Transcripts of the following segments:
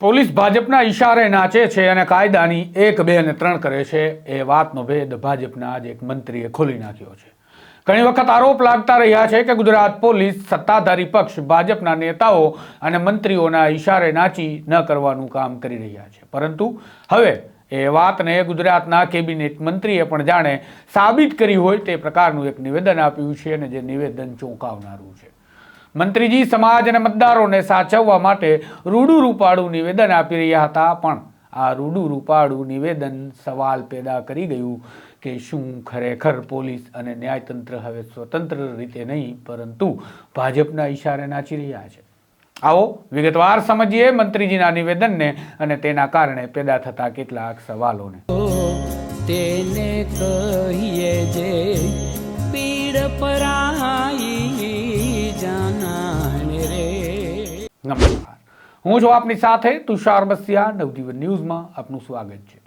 Police ભાજપના ઇશારે નાચે છે અને કાયદાની એક, બે અને ત્રણ કરે છે એ વાતનો ભેદ ભાજપના આજે એક મંત્રીએ ખોલી નાખ્યો છે. ઘણી વખત આરોપ લાગતા રહ્યા છે કે ગુજરાત પોલીસ સત્તાધારી પક્ષ, ભાજપના નેતાઓ અને મંત્રીઓના ઈશારે નાચી ન કરવાનું કામ કરી રહ્યા છે. પરંતુ હવે એ વાતને ગુજરાતના કેબિનેટ મંત્રીએ પણ જાણે સાબિત કરી હોય તે પ્રકારનું એક નિવેદન આપ્યું છે અને જે નિવેદન ચોંકાવનારું છે. મંત્રીજી સમાજ અને મતદારોને સાચવવા માટે રૂડું રૂપાળું નિવેદન આપી રહ્યા હતા. પણ આ રૂડું રૂપાળું નિવેદન સવાલ પેદા કરી ગયું કે શું ખરેખર પોલીસ અને ન્યાયતંત્ર હવે સ્વતંત્ર રીતે નહીં, પરંતુ ભાજપના ઈશારે નાચી રહ્યા છે. આવો, વિગતવાર સમજીએ મંત્રીજીના નિવેદનને અને તેના કારણે પેદા થતા કેટલાક સવાલોને. તેને કહીએ જે પીડ પરાઈ નમસ્કાર. હું છું આપની સાથે તુષાર બસિયા, નવજીવન ન્યૂઝમાં આપનું સ્વાગત છે.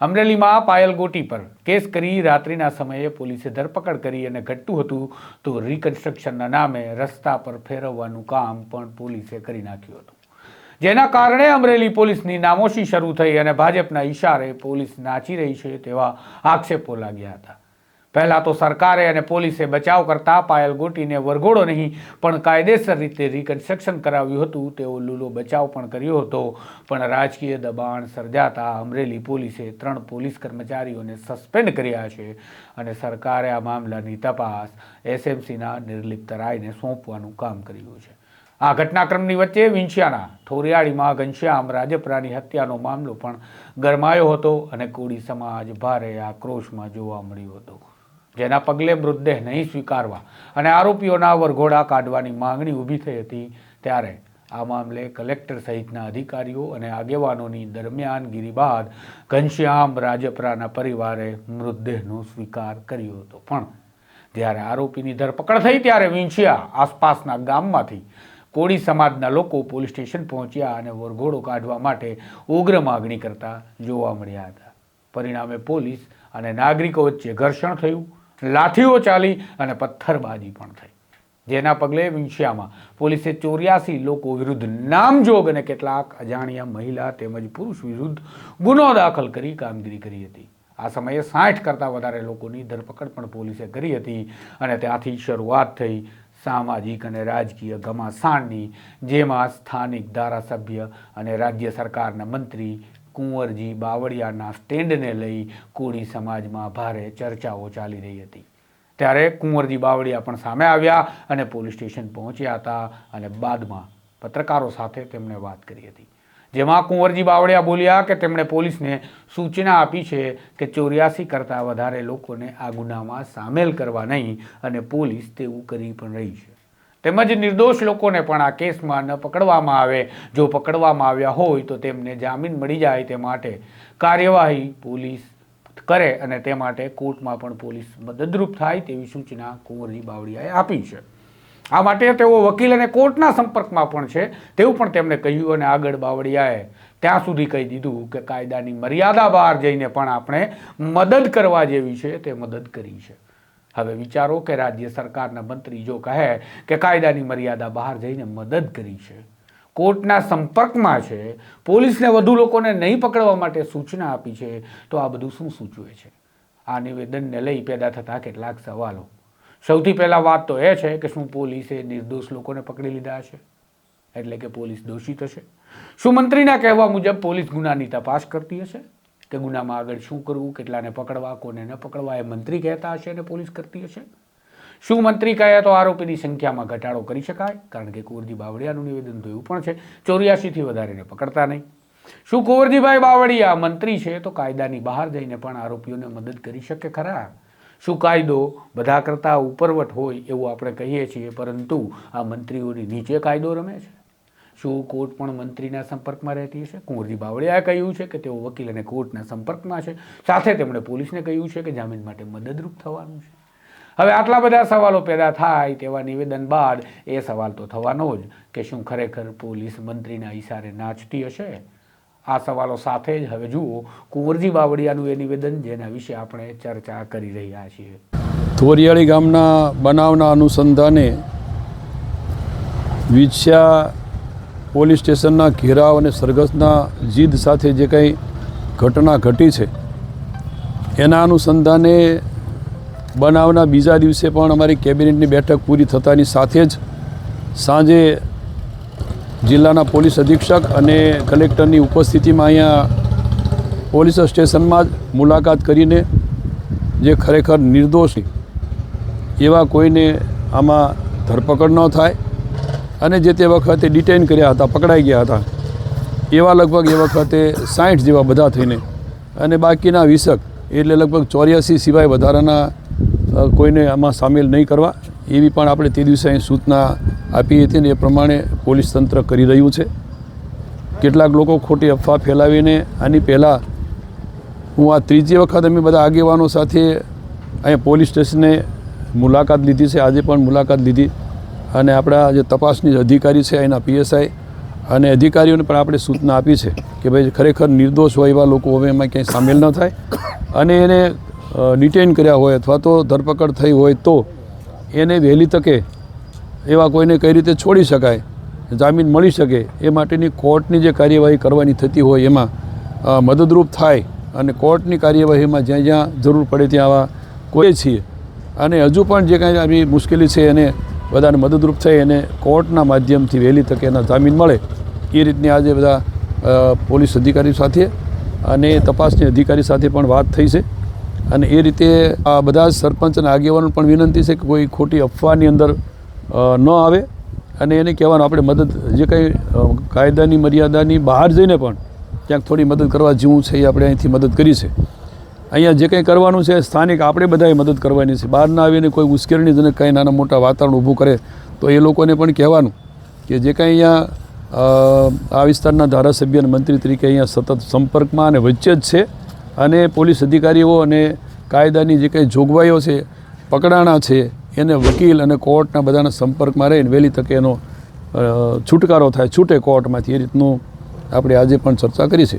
અમરેલીમાં પાયલ ગોટી પર કેસ કરી રાત્રિના સમયે પોલીસે ધરપકડ કરી અને ઘટતું હતું તો રિકન્સ્ટ્રક્શનના નામે રસ્તા પર ફેરવવાનું કામ પણ પોલીસે કરી નાખ્યું હતું. જેના કારણે અમરેલી પોલીસની નામોશી શરૂ થઈ અને ભાજપના ઈશારે પોલીસ નાચી રહી છે તેવા આક્ષેપો લાગ્યા હતા. પહેલા તો સરકારે અને પોલીસે બચાવ કરતા પાયલ ગોટીને વરઘોડો નહીં, પણ કાયદેસર રીતે રિકન્સ્ટ્રક્શન કરાવ્યું હતું. તેવો લૂલો બચાવ પણ કર્યો હતો, પણ રાજકીય દબાણ સર્જાતા અમરેલી પોલીસે ત્રણ પોલીસ કર્મચારીઓને સસ્પેન્ડ કર્યા છે અને સરકારે આ મામલાની તપાસ એસએમસીના નિર્લિપ્ત રાયને સોંપવાનું કામ કર્યું છે. આ ઘટનાક્રમની વચ્ચે વિંછિયાના ઠોરિયાળીમાં ઘનશ્યામ રાજપરાની હત્યાનો મામલો પણ ગરમાયો હતો અને કોળી સમાજ ભારે આક્રોશમાં જોવા મળ્યો હતો. જેના પગલે મૃતદેહ નહીં સ્વીકારવા અને આરોપીઓના વરઘોડા કાઢવાની માંગણી ઊભી થઈ હતી ત્યારે આ મામલે કલેક્ટર સહિતના અધિકારીઓ અને આગેવાનોની દરમિયાનગીરી બાદ ઘનશ્યામ રાજપરાના પરિવારે મૃતદેહનો સ્વીકાર કર્યો હતો. પણ જ્યારે આરોપીની ધરપકડ થઈ ત્યારે વિંછિયા આસપાસના ગામમાંથી કોળી સમાજના લોકો પોલીસ સ્ટેશન પહોંચ્યા અને વરઘોડો કાઢવા માટે ઉગ્ર માગણી કરતા જોવા મળ્યા હતા. પરિણામે પોલીસ અને નાગરિકો વચ્ચે ઘર્ષણ થયું. લાઠીઓ ચાલી અને પથ્થરબાજી પણ થઈ. જેના પગલે વિંછિયામાં પોલીસે ચોર્યાસી લોકો વિરુદ્ધ નામજોગ અને કેટલાક અજાણ્યા મહિલા તેમજ પુરુષ વિરુદ્ધ ગુનો દાખલ કરી કામગીરી કરી હતી. આ સમયે સાઠ કરતાં વધારે લોકોની ધરપકડ પણ પોલીસે કરી હતી અને ત્યાંથી શરૂઆત થઈ સામાજિક અને રાજકીય ઘમાસાણની, જેમાં સ્થાનિક ધારાસભ્ય અને રાજ્ય સરકારના મંત્રી કુંવરજી બાવળિયાના સ્ટેન્ડને લઈ કોળી સમાજમાં ભારે ચર્ચાઓ ચાલી રહી હતી. ત્યારે કુંવરજી બાવળિયા પણ સામે આવ્યા અને પોલીસ સ્ટેશન પહોંચ્યા હતા અને બાદમાં પત્રકારો સાથે તેમણે વાત કરી હતી. જેમાં કુંવરજી બાવળિયા બોલ્યા કે તેમણે પોલીસને સૂચના આપી છે કે ચોર્યાસી કરતાં વધારે લોકોને આ ગુનામાં સામેલ કરવા નહીં અને પોલીસ તેવું કરી પણ રહી છે. તેમજ નિર્દોષ લોકોને પણ આ કેસમાં ન પકડવામાં આવે. જો પકડવામાં આવ્યા હોય તો તેમને જામીન મળી જાય તે માટે કાર્યવાહી પોલીસ કરે અને તે માટે કોર્ટમાં પણ પોલીસ મદદરૂપ થાય તેવી સૂચના કુંવરજી બાવળિયાએ આપી છે. આ માટે તેઓ વકીલ અને કોર્ટના સંપર્કમાં પણ છે. તેવું પણ તેમણે કહ્યું અને આગળ બાવળિયાએ ત્યાં સુધી કહી દીધું કે કાયદાની મર્યાદા બહાર જઈને પણ આપણે મદદ કરવા જેવી છે તે મદદ કરી છે. હવે વિચારો કે રાજ્ય સરકારના મંત્રી જો કહે કે કાયદાની મર્યાદા બહાર જઈને મદદ કરી છે, કોર્ટના સંપર્કમાં છે, પોલીસને વધુ લોકોને નહીં પકડવા માટે સૂચના આપી છે, તો આ બધું શું સૂચવે છે? આ નિવેદનને લઈ પેદા થતા કેટલાક સવાલો. સૌથી પહેલાં વાત તો એ છે કે શું પોલીસે નિર્દોષ લોકોને પકડી લીધા છે? એટલે કે પોલીસ દોષિત હશે. શું મંત્રીના કહેવા મુજબ પોલીસ ગુનાની તપાસ કરતી હશે? કે ગુનામાં આગળ શું કરવું, કેટલાને પકડવા, કોને ન પકડવા, એ મંત્રી કહેતા હશે અને પોલીસ કરતી હશે. શું મંત્રી કહે તો આરોપીની સંખ્યામાં ઘટાડો કરી શકાય? કારણ કે કુંવરજી બાવળિયાનું નિવેદન થયું પણ છે, ચોર્યાસીથી વધારેને પકડતા નહીં. શું કુંવરજીભાઈ બાવળિયા મંત્રી છે તો કાયદાની બહાર જઈને પણ આરોપીઓને મદદ કરી શકે ખરા? શું કાયદો બધા કરતાં ઉપરવટ હોય એવું આપણે કહીએ છીએ, પરંતુ આ મંત્રીઓની નીચે કાયદો રમે છે? શું કોર્ટ પણ મંત્રીના સંપર્કમાં રહેતી હશે? કુંવરજી બાવળિયાએ કહ્યું છે કે તેઓ વકીલ અને કોર્ટના સંપર્કમાં છે. સાથે તેમણે પોલીસને કહ્યું છે કે જામીન માટે મદદરૂપ થવાનું છે. હવે આટલા બધા સવાલો પેદા થાય તેવા નિવેદન બાદ એ સવાલ તો થવાનો જ કે શું ખરેખર પોલીસ મંત્રીના ઈશારે નાચતી હશે? આ સવાલો સાથે જ હવે જુઓ કુંવરજી બાવળિયાનું એ નિવેદન જેના વિશે આપણે ચર્ચા કરી રહ્યા છીએ. થોરિયાળી ગામના બનાવના અનુસંધાને વિછ્યા પોલીસ સ્ટેશનના ઘેરાવ અને સરઘસના જીદ સાથે જે કંઈ ઘટના ઘટી છે, એના અનુસંધાને બનાવના બીજા દિવસે પણ અમારી કેબિનેટની બેઠક પૂરી થતાની સાથે જ સાંજે જિલ્લાના પોલીસ અધિક્ષક અને કલેક્ટરની ઉપસ્થિતિમાં અહીંયા પોલીસ સ્ટેશનમાં જ મુલાકાત કરીને જે ખરેખર નિર્દોષ એવા કોઈને આમાં ધરપકડ ન થાય. અને જે તે વખતે ડિટેઇન કર્યા હતા, પકડાઈ ગયા હતા, એવા લગભગ એ વખતે સાઠ જેવા બધા થઈને અને બાકીના વીસક, એટલે લગભગ ચોર્યાસી સિવાય વધારાના કોઈને આમાં સામેલ નહીં કરવા, એવી પણ આપણે તે દિવસે અહીં સૂચના આપી હતી ને એ પ્રમાણે પોલીસ તંત્ર કરી રહ્યું છે. કેટલાક લોકો ખોટી અફવા ફેલાવીને આની પહેલાં હું આ ત્રીજી વખત અમે બધા આગેવાનો સાથે અહીંયા પોલીસ સ્ટેશને મુલાકાત લીધી છે, આજે પણ મુલાકાત લીધી. અને આપણા જે તપાસની અધિકારી છે એના પીએસઆઈ અને અધિકારીઓને પણ આપણે સૂચના આપી છે કે ભાઈ ખરેખર નિર્દોષ હોય એવા લોકો હવે એમાં ક્યાંય સામેલ ન થાય. અને એને ડિટેન કર્યા હોય અથવા તો ધરપકડ થઈ હોય તો એને વહેલી તકે એવા કોઈને કઈ રીતે છોડી શકાય, જામીન મળી શકે એ માટેની કોર્ટની જે કાર્યવાહી કરવાની થતી હોય એમાં મદદરૂપ થાય અને કોર્ટની કાર્યવાહીમાં જ્યાં જ્યાં જરૂર પડે ત્યાં આવા કોઈ છીએ. અને હજુ પણ જે કાંઈ આવી મુશ્કેલી છે એને બધાને મદદરૂપ થઈ અને કોર્ટના માધ્યમથી વહેલી તકે એના જામીન મળે. એ રીતની આજે બધા પોલીસ અધિકારી સાથે અને તપાસની અધિકારી સાથે પણ વાત થઈ છે. અને એ રીતે આ બધા જ સરપંચ અને આગેવાનો પણ વિનંતી છે કે કોઈ ખોટી અફવાની અંદર ન આવે. અને એને કહેવાનું આપણે મદદ, જે કંઈ કાયદાની મર્યાદાની બહાર જઈને પણ ક્યાંક થોડી મદદ કરવા જેવું છે એ આપણે અહીંથી મદદ કરી છે. અહીંયા જે કંઈ કરવાનું છે, સ્થાનિક આપણે બધાએ મદદ કરવાની છે. બહારના આવીને કોઈ ઉશ્કેરણીજનક કંઈ નાના મોટા વાતાવરણ ઊભું કરે, તો એ લોકોને પણ કહેવાનું કે જે કંઈ અહીંયા આ વિસ્તારના ધારાસભ્ય અને મંત્રી તરીકે અહીંયા સતત સંપર્કમાં અને વચ્ચે જ છે અને પોલીસ અધિકારીઓ અને કાયદાની જે કંઈ જોગવાઈઓ છે, પકડાણા છે, એને વકીલ અને કોર્ટના બધાના સંપર્કમાં રહીને વહેલી તકે એનો છુટકારો થાય, છૂટે કોર્ટમાંથી. એ રીતનું આપણે આજે પણ ચર્ચા કરી છે.